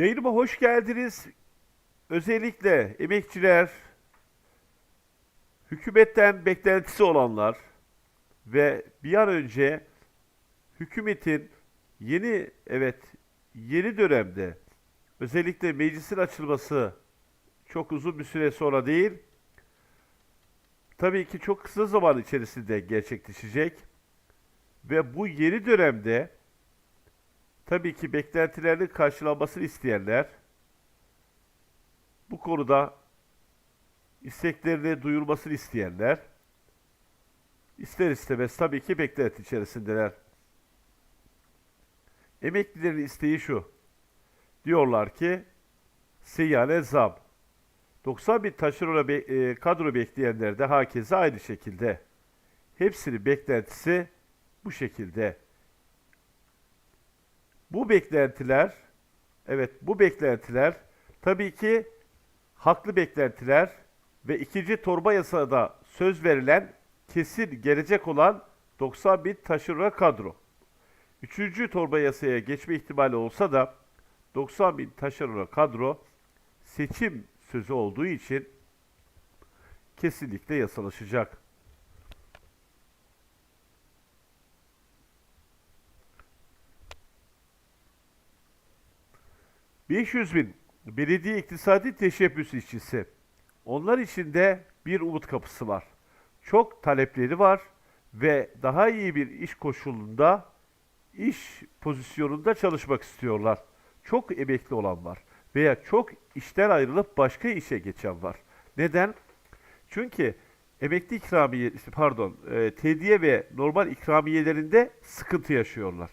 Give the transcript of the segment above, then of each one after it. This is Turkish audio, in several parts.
Yayınıma hoş geldiniz. Özellikle emekçiler, hükümetten beklentisi olanlar ve bir an önce hükümetin yeni evet yeni dönemde özellikle meclisin açılması çok uzun bir süre sonra değil tabii ki çok kısa zaman içerisinde gerçekleşecek ve bu yeni dönemde tabii ki beklentilerinin karşılanmasını isteyenler bu konuda isteklerini duyurmasını isteyenler ister istemez tabii ki beklenti içerisindeler. Emeklilerin isteği şu. Diyorlar ki seyyane zam. 90 bin taşerona be- e, kadro bekleyenler de hakeza aynı şekilde. Hepsinin beklentisi bu şekilde. Bu beklentiler, evet bu beklentiler tabii ki haklı beklentiler ve ikinci torba yasada söz verilen kesin gelecek olan 90 bin taşeron kadro. Üçüncü torba yasaya geçme ihtimali olsa da 90 bin taşeron kadro seçim sözü olduğu için kesinlikle yasalaşacak. ...500 bin belediye iktisadi teşebbüs işçisi. Onlar için de bir umut kapısı var. Çok talepleri var ve daha iyi bir iş koşulunda, iş pozisyonunda çalışmak istiyorlar. Çok emekli olan var veya çok işten ayrılıp başka işe geçen var. Neden? Çünkü emekli ikramiye, pardon, e, tediye ve normal ikramiyelerinde sıkıntı yaşıyorlar.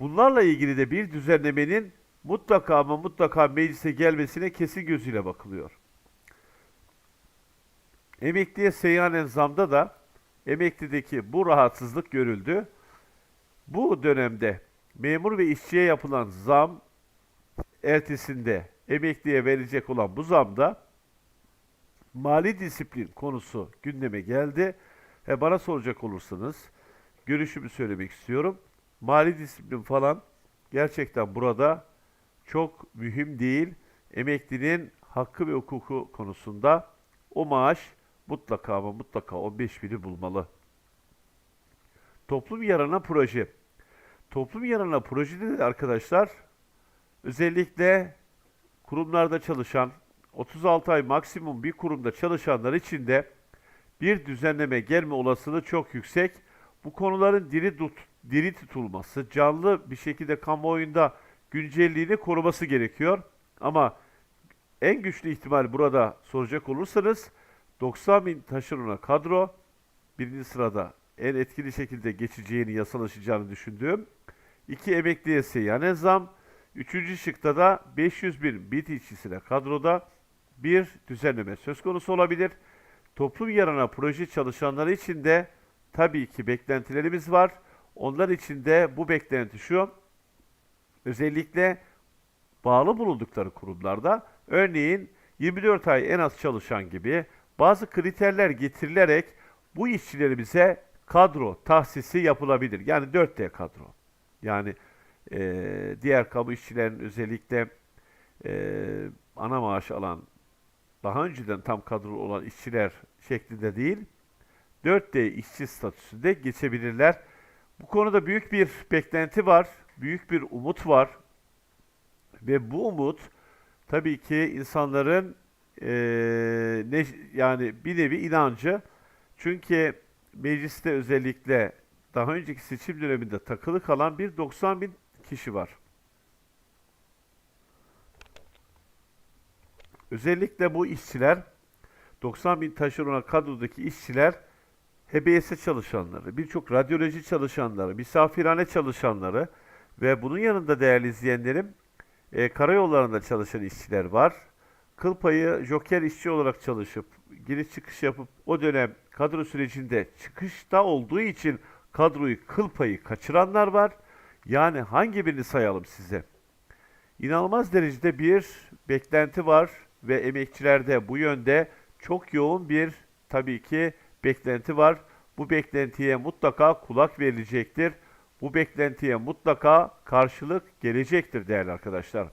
Bunlarla ilgili de bir düzenlemenin mutlaka ama mutlaka meclise gelmesine kesin gözüyle bakılıyor. Emekliye seyyanen zamda da emeklideki bu rahatsızlık görüldü. Bu dönemde memur ve işçiye yapılan zam ertesinde emekliye verilecek olan bu zamda mali disiplin konusu gündeme geldi. E bana soracak olursanız görüşümü söylemek istiyorum. Mali disiplin falan gerçekten burada çok mühim değil. Emeklinin hakkı ve hukuku konusunda o maaş mutlaka ama mutlaka 15 bini bulmalı. Toplum yararına proje. Toplum yararına projede de arkadaşlar özellikle kurumlarda çalışan 36 ay maksimum bir kurumda çalışanlar için de bir düzenleme gelme olasılığı çok yüksek. Bu konuların diri, tut, diri tutulması, canlı bir şekilde kamuoyunda güncelliğini koruması gerekiyor. Ama en güçlü ihtimal burada soracak olursanız 90 bin taşerona kadro birinci sırada en etkili şekilde geçeceğini, yasalaşacağını düşündüğüm iki emekliye seyyanen zam, üçüncü şıkta da 500 bin bit işçisine kadroda bir düzenleme söz konusu olabilir. Toplum yararına proje çalışanları için de tabii ki beklentilerimiz var. Onlar için de bu beklenti şu, özellikle bağlı bulundukları kurumlarda örneğin 24 ay en az çalışan gibi bazı kriterler getirilerek bu işçilerimize kadro tahsisi yapılabilir. Yani 4D kadro. Yani eee, diğer kamu işçilerin özellikle eee, ana maaş alan daha önceden tam kadrolu olan işçiler şeklinde değil 4D işçi statüsünde geçebilirler. Bu konuda büyük bir beklenti var, büyük bir umut var ve bu umut tabii ki insanların eee, ne yani bir nevi inancı. Çünkü mecliste özellikle daha önceki seçim döneminde takılı kalan bir 90 bin kişi var. Özellikle bu işçiler 90 bin taşerona kadrodaki işçiler HBS çalışanları, birçok radyoloji çalışanları, misafirhane çalışanları ve bunun yanında değerli izleyenlerim e, karayollarında çalışan işçiler var. Kıl payı joker işçi olarak çalışıp giriş çıkış yapıp o dönem kadro sürecinde çıkışta olduğu için kadroyu kıl payı kaçıranlar var. Yani hangi birini sayalım size? İnanılmaz derecede bir beklenti var ve emekçilerde bu yönde çok yoğun bir tabii ki beklenti var. Bu beklentiye mutlaka kulak verilecektir. Bu beklentiye mutlaka karşılık gelecektir değerli arkadaşlar.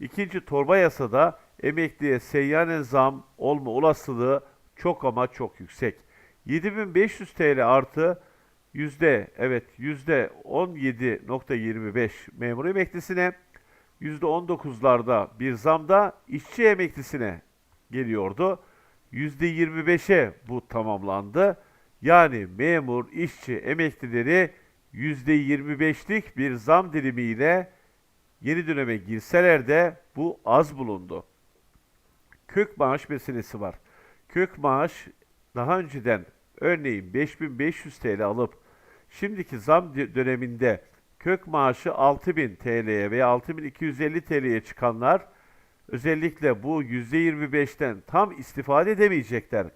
İkinci torba yasada emekliye seyyanen zam olma olasılığı çok ama çok yüksek. 7500 TL artı yüzde evet yüzde 17.25 memur emeklisine yüzde 19'larda bir zam da işçi emeklisine geliyordu. Yüzde 25'e bu tamamlandı. Yani memur, işçi, emeklileri 25'lik bir zam dilimiyle yeni döneme girseler de bu az bulundu. Kök maaş meselesi var. Kök maaş daha önceden örneğin 5500 TL alıp şimdiki zam dö- döneminde kök maaşı 6000 TL'ye veya 6250 TL'ye çıkanlar özellikle bu %25'ten tam istifade edemeyecekler.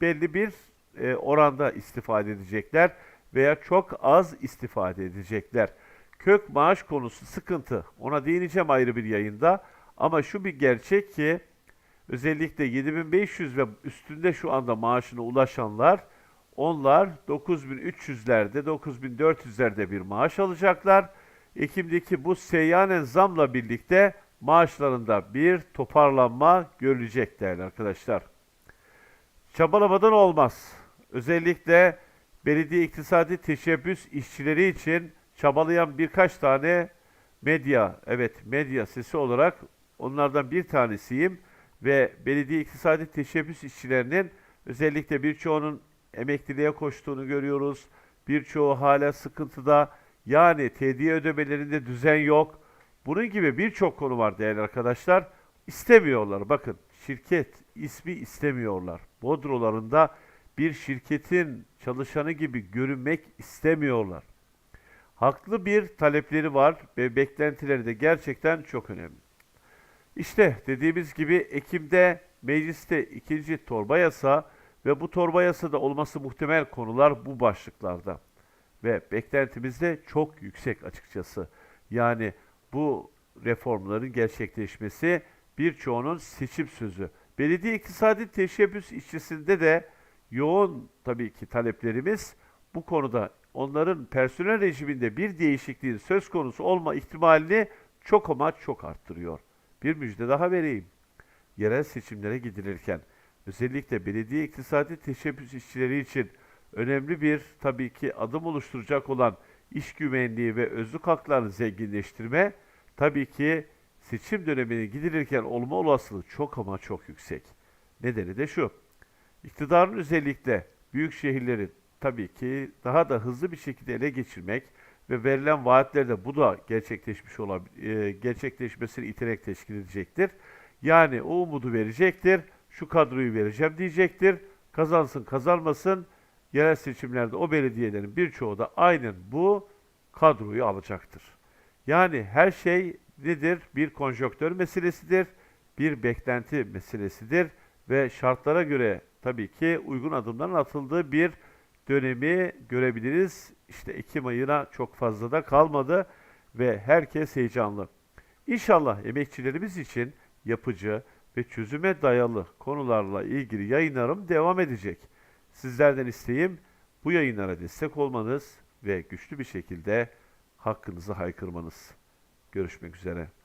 Belli bir e, oranda istifade edecekler veya çok az istifade edecekler. Kök maaş konusu sıkıntı. Ona değineceğim ayrı bir yayında. Ama şu bir gerçek ki özellikle 7500 ve üstünde şu anda maaşına ulaşanlar onlar 9300'lerde 9400'lerde bir maaş alacaklar. Ekim'deki bu seyyanen zamla birlikte maaşlarında bir toparlanma görülecek değerli arkadaşlar. Çabalamadan olmaz. Özellikle belediye iktisadi teşebbüs işçileri için çabalayan birkaç tane medya, evet medya sesi olarak onlardan bir tanesiyim ve belediye iktisadi teşebbüs işçilerinin özellikle birçoğunun emekliliğe koştuğunu görüyoruz. Birçoğu hala sıkıntıda. Yani tediye ödemelerinde düzen yok. Bunun gibi birçok konu var değerli arkadaşlar. İstemiyorlar. Bakın şirket ismi istemiyorlar. Bodrolarında bir şirketin çalışanı gibi görünmek istemiyorlar. Haklı bir talepleri var ve beklentileri de gerçekten çok önemli. İşte dediğimiz gibi Ekim'de mecliste ikinci torba yasa ve bu torba yasada olması muhtemel konular bu başlıklarda. Ve beklentimiz de çok yüksek açıkçası. Yani bu reformların gerçekleşmesi birçoğunun seçim sözü. Belediye iktisadi teşebbüs işçisinde de yoğun tabii ki taleplerimiz bu konuda onların personel rejiminde bir değişikliğin söz konusu olma ihtimalini çok ama çok arttırıyor. Bir müjde daha vereyim. Yerel seçimlere gidilirken özellikle belediye iktisadi teşebbüs işçileri için önemli bir tabii ki adım oluşturacak olan iş güvenliği ve özlük haklarını zenginleştirme tabii ki seçim dönemine gidilirken olma olasılığı çok ama çok yüksek. Nedeni de şu. İktidarın özellikle büyük şehirleri tabii ki daha da hızlı bir şekilde ele geçirmek ve verilen vaatlerde bu da gerçekleşmiş olabilir, gerçekleşmesini iterek teşkil edecektir. Yani o umudu verecektir. Şu kadroyu vereceğim diyecektir. Kazansın kazanmasın yerel seçimlerde o belediyelerin birçoğu da aynen bu kadroyu alacaktır. Yani her şey nedir? Bir konjonktör meselesidir, bir beklenti meselesidir ve şartlara göre tabii ki uygun adımların atıldığı bir dönemi görebiliriz. İşte Ekim ayına çok fazla da kalmadı ve herkes heyecanlı. İnşallah emekçilerimiz için yapıcı ve çözüme dayalı konularla ilgili yayınlarım devam edecek. Sizlerden isteğim bu yayınlara destek olmanız ve güçlü bir şekilde hakkınızı haykırmanız. Görüşmek üzere.